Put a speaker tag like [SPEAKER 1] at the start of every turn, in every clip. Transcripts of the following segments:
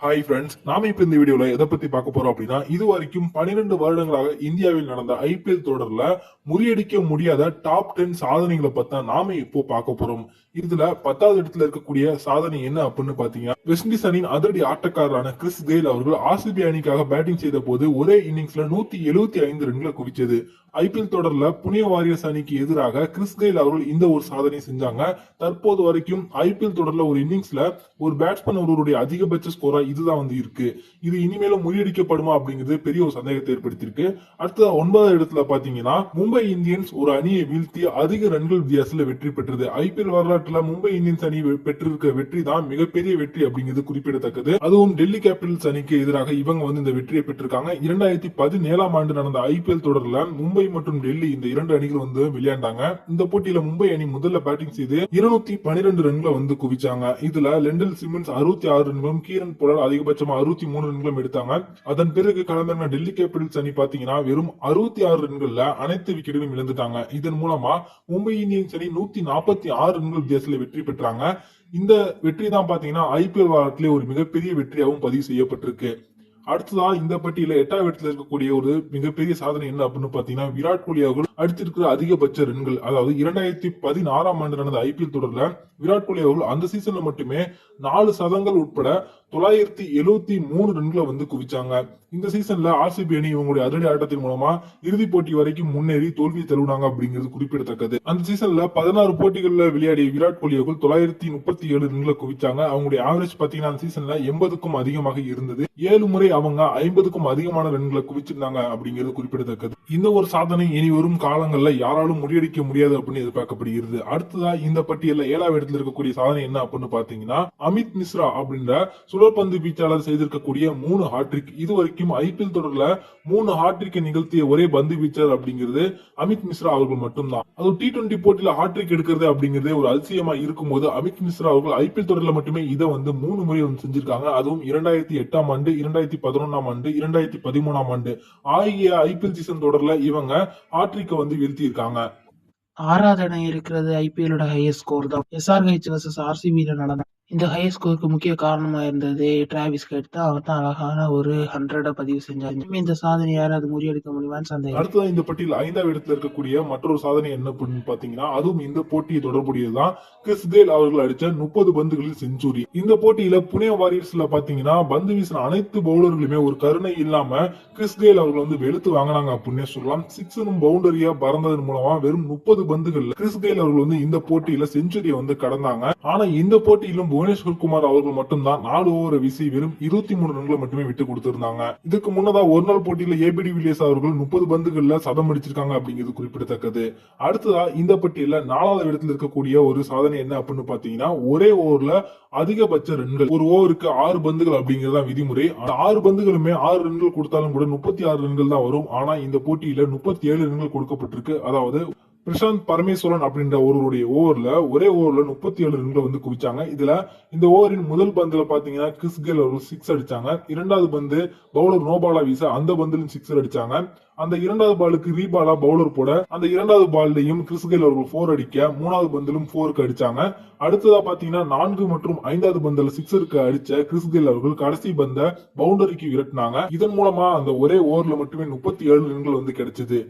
[SPEAKER 1] Hi friends நாம இப்ப இந்த வீடியோல எதை பத்தி பார்க்க போறோம் அப்படின்னா இது வரைக்கும் பனிரெண்டு வருடங்களாக இந்தியாவில் நடந்த ஐபிஎல் தொடர்ல முறியடிக்க முடியாத டாப் டென் சாதனைகளை பத்தி நாம இப்போ பார்க்க போறோம். இதுல பத்தாவது இடத்துல இருக்கக்கூடிய சாதனை என்ன அப்படின்னு பாத்தீங்கன்னா வெஸ்ட் இண்டீஸ் அணியின் அதிரடி ஆட்டக்காரரான கிறிஸ் கெயில் அவர்கள் ஆர்சிபி அணிக்காக பேட்டிங் செய்த போது ஒரே இன்னிங்ஸ்ல நூத்தி எழுபத்தி ஐந்து ரன்களை குவிச்சது ஐபிஎல் தொடர்ல புனே வாரியர்ஸ் அணிக்கு எதிராக கிறிஸ் கெயில் அவர்கள் இந்த ஒரு சாதனை செஞ்சாங்க. தற்போது வரைக்கும் ஐபிஎல் தொடர்ல ஒரு இன்னிங்ஸ்ல ஒரு பேட்ஸ்மேன் ஒருவருடைய அதிகபட்ச ஸ்கோரா இதுதான் வந்து இருக்கு. இது இனிமேலும் முறியடிக்கப்படுமா அப்படிங்கிறது பெரிய ஒரு சந்தேகத்தை ஏற்படுத்தியிருக்கு. அடுத்த ஒன்பதாவது இடத்துல பாத்தீங்கன்னா மும்பை இந்தியன்ஸ் ஒரு அணியை வீழ்த்தி அதிக ரன்கள் வித்தியாசத்துல வெற்றி பெற்றது. ஐபிஎல் வரலாற்றுல மும்பை இந்தியன்ஸ் அணி பெற்றிருக்க வெற்றி தான் மிகப்பெரிய வெற்றி அப்படிங்கிறது குறிப்பிடத்தக்கது. அதுவும் டெல்லி கேபிட்டல்ஸ் அணிக்கு எதிராக இவங்க வந்து இந்த வெற்றியை பெற்றிருக்காங்க. இரண்டாயிரத்தி பதினேழாம் ஆண்டு நடந்த ஐபிஎல் தொடர்ல மும்பை மற்றும் டெல்லி இந்த இரண்டு அணிகள் வந்து விளையாண்டாங்க. இந்த போட்டியில மும்பை அணி முதல்ல பேட்டிங் செய்து இருநூத்தி பனிரெண்டு ரன்களை வந்து குவிச்சாங்க. இதுல லெண்டல் சிமன்ஸ் அறுபத்தி ஆறு ரன்களும் கீரன் போலால் அதிகபட்சமா அறுபத்தி மூணு ரன்களும் எடுத்தாங்க. அதன் பிறகு கலந்தாங்க டெல்லி கேபிட்டல்ஸ் அணி பாத்தீங்கன்னா வெறும் அறுபத்தி ஆறு ரன்கள்ல அனைத்து விக்கெட்டுகளும் இழந்துட்டாங்க. இதன் மூலமா மும்பை இந்தியன்ஸ் அணி நூத்தி நாற்பத்தி ஆறு ரன்கள் வித்தியாசத்துல வெற்றி பெற்றாங்க. இந்த வெற்றி தான் பாத்தீங்கன்னா ஐபிஎல் வாரத்திலே ஒரு மிகப்பெரிய வெற்றியாகவும் பதிவு செய்யப்பட்டிருக்கு. அடுத்ததா இந்த பட்டியல எட்டாவது இடத்துல இருக்கக்கூடிய ஒரு மிகப்பெரிய சாதனை என்ன அப்படின்னு பாத்தீங்கன்னா விராட் கோலி அவர்கள் அடித்திருக்கிற அதிகபட்ச ரன்கள். அதாவது இரண்டாயிரத்தி பதினாறாம் ஆண்டு நடந்த ஐபிஎல் தொடர்ல விராட் கோலி அவர்கள் அந்த சீசன்ல மட்டுமே நாலு சதங்கள் உட்பட தொள்ளாயிரத்தி எழுவத்தி மூணு ரன்களை வந்து குவிச்சாங்க. இந்த சீசன்ல ஆர்சிபி அணி இவங்களுடைய அதிரடி ஆட்டத்தின் மூலமா இறுதிப் போட்டி வரைக்கும் முன்னேறி தோல்வி தழுவினாங்க அப்படிங்கிறது குறிப்பிடத்தக்கது. அந்த சீசன்ல பதினாறு போட்டிகள்ல விளையாடிய விராட் கோலி அவர்கள் தொள்ளாயிரத்தி முப்பத்தி ஏழு ரன்களை குவிச்சாங்க. அவங்களுடைய ஆவரேஜ் பாத்தீங்கன்னா அந்த சீசன்ல எண்பதுக்கும் அதிகமாக இருந்தது. ஏழு முறை அவங்க ஐம்பதுக்கும் அதிகமான ரன்களை குவிச்சிருந்தாங்க அப்படிங்கிறது குறிப்பிடத்தக்கது. இந்த ஒரு சாதனை இனி வரும் காலங்கள்ல யாராலும் முடியடிக்க முடியாது அப்படின்னு எதிர்பார்க்கப்படுகிறது. அடுத்ததா இந்த பட்டியலில் ஏழாவது இடத்துல இருக்கக்கூடிய சாதனை என்ன அப்படின்னு பாத்தீங்கன்னா அமித் மிஸ்ரா அப்படின்ற சுழற்பந்து வீச்சாளர் செய்திருக்கக்கூடிய மூணு ஹாட்ரிக் இது வரைக்கும் ஐபிஎல் தொடர்ல மூணு ஹாட்ரிக்கை நிகழ்த்திய ஒரே பந்து வீச்சர் அப்படிங்கிறது அமித் மிஸ்ரா அவர்கள் மட்டும்தான். அது டி டுவெண்டி போட்டியில ஹாட்ரிக் எடுக்கிறது அப்படிங்கிறதே ஒரு அதிசயமா இருக்கும்போது அமித் மிஸ்ரா அவர்கள் ஐபிஎல் தொடர்ல மட்டுமே இதை வந்து மூணு முறை வந்து செஞ்சிருக்காங்க. அதுவும் இரண்டாயிரத்தி எட்டாம் ஆண்டு இரண்டாயிரத்தி பதினொன்னாம் ஆண்டு இரண்டாயிரத்தி பதிமூணாம் ஆண்டு. ஆகிய ஐபிஎல் சீசன் தொடர் ஓவர்ல இவங்க ஆட்ரிக்க வந்து வீழ்த்தி இருக்காங்க
[SPEAKER 2] ஆராதனை இருக்கிறது ஐபிஎல்லோட ஹையஸ்ட் ஸ்கோர் தான். எஸ்ஆர்ஹெச் வர்சஸ் ஆர்சிபியில் நடந்த இந்த ஹை ஸ்கோருக்கு முக்கிய காரணமாக இருந்தது டிராவிஸ் கேட் தான். அவர் தான் அழகான ஒரு ஹண்ட்ரடை பதிவு செஞ்சார். இந்த சாதனை யாராவது முறியடிக்க முடியுமான்னு சந்தேகம்.
[SPEAKER 1] அடுத்தது இந்த பட்டியல் ஐந்தாவது இடத்துல இருக்கக்கூடிய மற்றொரு சாதனை என்ன அப்படின்னு பாத்தீங்கன்னா அதுவும் இந்த போட்டியை தொடர்புடையதுதான் கிறிஸ் கேல் அவர்கள் அடிச்ச முப்பது பந்துகளில் செஞ்சுரி. இந்த போட்டியில புனே வாரியர்ஸ்ல பாத்தீங்கன்னா பந்து வீசின அனைத்து பவுலர்களுமே ஒரு கருணை இல்லாம கிறிஸ் கேல் அவர்கள் வந்து வெளுத்து வாங்கினாங்க அப்படின்னே சொல்லலாம். சிக்ஸரும் பவுண்டரியா பறந்ததன் மூலமா வெறும் முப்பது பந்துகள் கிறிஸ் கேல் அவர்கள் வந்து இந்த போட்டியில செஞ்சுரியை வந்து கடந்தாங்க. ஆனா இந்த போட்டியிலும் புவனேஸ்வர்குமார் அவர்கள் மட்டும்தான் நாலு ஓவர் வீசி வெறும் இருபத்தி மூணு ரன்களை மட்டுமே விட்டு கொடுத்திருந்தாங்க. இதுக்கு முன்னதா ஒரு நாள் போட்டியில ஏபிடி வில்லியர்ஸ் அவர்கள் முப்பது பந்துகள்ல சதம் அடிச்சிருக்காங்க அப்படிங்கிறது குறிப்பிடத்தக்கது. அடுத்ததா இந்த பட்டியல நாலாவது இடத்துல இருக்கக்கூடிய ஒரு சாதனை என்ன அப்படின்னு பாத்தீங்கன்னா ஒரே ஓவர்ல அதிகபட்ச ரன்கள். ஒரு ஓவருக்கு ஆறு பந்துகள் அப்படிங்கறதா விதிமுறை. ஆறு பந்துகளுமே ஆறு ரன்கள் கொடுத்தாலும் கூட முப்பத்தி ஆறு ரன்கள் தான் வரும். ஆனா இந்த போட்டியில முப்பத்தி ஏழு ரன்கள் கொடுக்கப்பட்டிருக்கு. அதாவது பிரசாந்த் பரமேஸ்வரன் அப்படின்ற ஒருவருடைய ஓவர்ல ஒரே ஓவர்ல முப்பத்தி ஏழு ரன்களை வந்து குவிச்சாங்க. இதுல இந்த ஓவரின் முதல் பந்துல பாத்தீங்கன்னா கிறிஸ் கெல் அவர்கள் சிக்ஸ் அடிச்சாங்க. இரண்டாவது பந்து பவுலர் நோபாலா வீச அந்த பந்திலும் சிக்ஸர் அடிச்சாங்க. அந்த இரண்டாவது பாலுக்கு ரீபாலா பவுலர் போட அந்த இரண்டாவது பால்லையும் கிறிஸ் கெல் அவர்கள் போர் அடிக்க மூணாவது பந்திலும் போருக்கு அடிச்சாங்க. அடுத்ததா பாத்தீங்கன்னா நான்கு மற்றும் ஐந்தாவது பந்தில் சிக்ஸருக்கு அடிச்ச கிறிஸ் கெல் அவர்கள் கடைசி பந்த பவுண்டரிக்கு விரட்டினாங்க. இதன் மூலமா அந்த ஒரே ஓவர்ல மட்டுமே முப்பத்தி ஏழு ரன்கள் வந்து கிடைச்சது.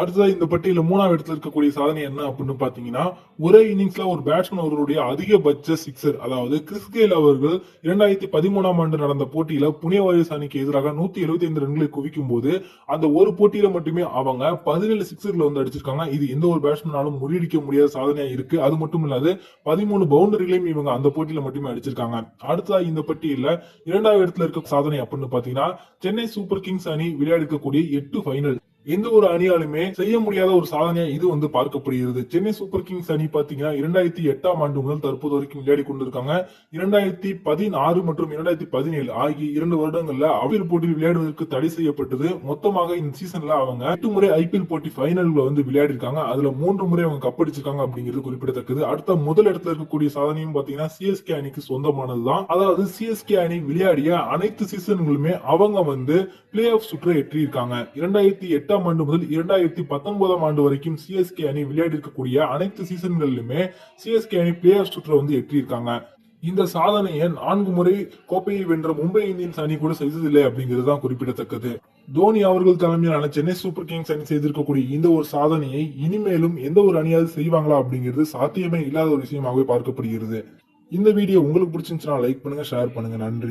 [SPEAKER 1] அடுத்ததா இந்த பட்டியல மூணாவது இடத்துல இருக்கக்கூடிய சாதனை என்ன அப்படின்னு பாத்தீங்கன்னா ஒரே இன்னிங்ஸ்ல ஒரு பேட்ஸ்மேன் அவர்களுடைய அதிகபட்ச சிக்ஸர் அதாவது கிறிஸ் கெயில் அவர்கள் இரண்டாயிரத்தி பதிமூணாம் ஆண்டு நடந்த போட்டியில புனே வாரியர்ஸ் அணிக்கு எதிராக நூத்தி எழுபத்தி ஐந்து ரன்களை குவிக்கும் போது அந்த ஒரு போட்டியில மட்டுமே அவங்க பதினேழு சிக்ஸர்ல வந்து அடிச்சிருக்காங்க. இது எந்த ஒரு பேட்ஸ்மேனாலும் முறியடிக்க முடியாத சாதனையா இருக்கு. அது மட்டும் இல்லாது பதிமூணு பவுண்டரிகளையும் இவங்க அந்த போட்டியில மட்டுமே அடிச்சிருக்காங்க. அடுத்ததா இந்த பட்டியல இரண்டாவது இடத்துல இருக்க சாதனை அப்படின்னு பாத்தீங்கன்னா சென்னை சூப்பர் கிங்ஸ் அணி விளையாடிக்கக்கூடிய எட்டு ஃபைனல் எந்த ஒரு அணியாலுமே செய்ய முடியாத ஒரு சாதனையா இது வந்து பார்க்கப்படுகிறது. சென்னை சூப்பர் கிங்ஸ் அணி பாத்தீங்கன்னா இரண்டாயிரத்தி எட்டாம் ஆண்டு முதல் தற்போது வரைக்கும் விளையாடி கொண்டிருக்காங்க. இரண்டாயிரத்தி பதினாறு மற்றும் இரண்டாயிரத்தி பதினேழு ஆகிய இரண்டு வருடங்கள்ல ஐபிஎல் போட்டியில் விளையாடுவதற்கு தடை செய்யப்பட்டது. மொத்தமாக இந்த சீசன்ல அவங்க எட்டு முறை ஐபிஎல் போட்டி ஃபைனல்ல வந்து விளையாடி இருக்காங்க அதுல மூன்று முறை அவங்க கப்படிச்சிருக்காங்க அப்படிங்கிறது குறிப்பிடத்தக்கது. அடுத்த முதல் இடத்துல இருக்கக்கூடிய சாதனையும் பாத்தீங்கன்னா சிஎஸ்கே அணிக்கு சொந்தமானதுதான். அதாவது சிஎஸ்கே அணி விளையாடிய அனைத்து சீசன்களுமே அவங்க வந்து பிளே ஆஃப் சுற்றை எட்டியிருக்காங்க. இரண்டாயிரத்தி எட்டாம் ஆண்டு முதல் இரண்டாயிரத்தி பத்தொன்பதாம் ஆண்டு வரைக்கும் சிஎஸ்கே அணி விளையாடி இருக்கக்கூடிய அனைத்து சீசன்களிலுமே சிஎஸ்கே அணி பிளே ஆஃப் சுற்றை வந்து எட்டியிருக்காங்க. இந்த சாதனையை நான்கு முறை கோப்பையை வென்ற மும்பை இந்தியன்ஸ் அணி கூட செய்ததில்லை அப்படிங்கிறது தான் குறிப்பிடத்தக்கது. தோனி அவர்கள் தலைமையிலான சென்னை சூப்பர் கிங்ஸ் அணி செய்திருக்கக்கூடிய இந்த ஒரு சாதனையை இனிமேலும் எந்த ஒரு அணியாவது செய்வாங்களா அப்படிங்கிறது சாத்தியமே இல்லாத ஒரு விஷயமாகவே பார்க்கப்படுகிறது. இந்த வீடியோ உங்களுக்கு பிடிச்சிருந்துச்சுன்னா லைக் பண்ணுங்க ஷேர் பண்ணுங்க. நன்றி.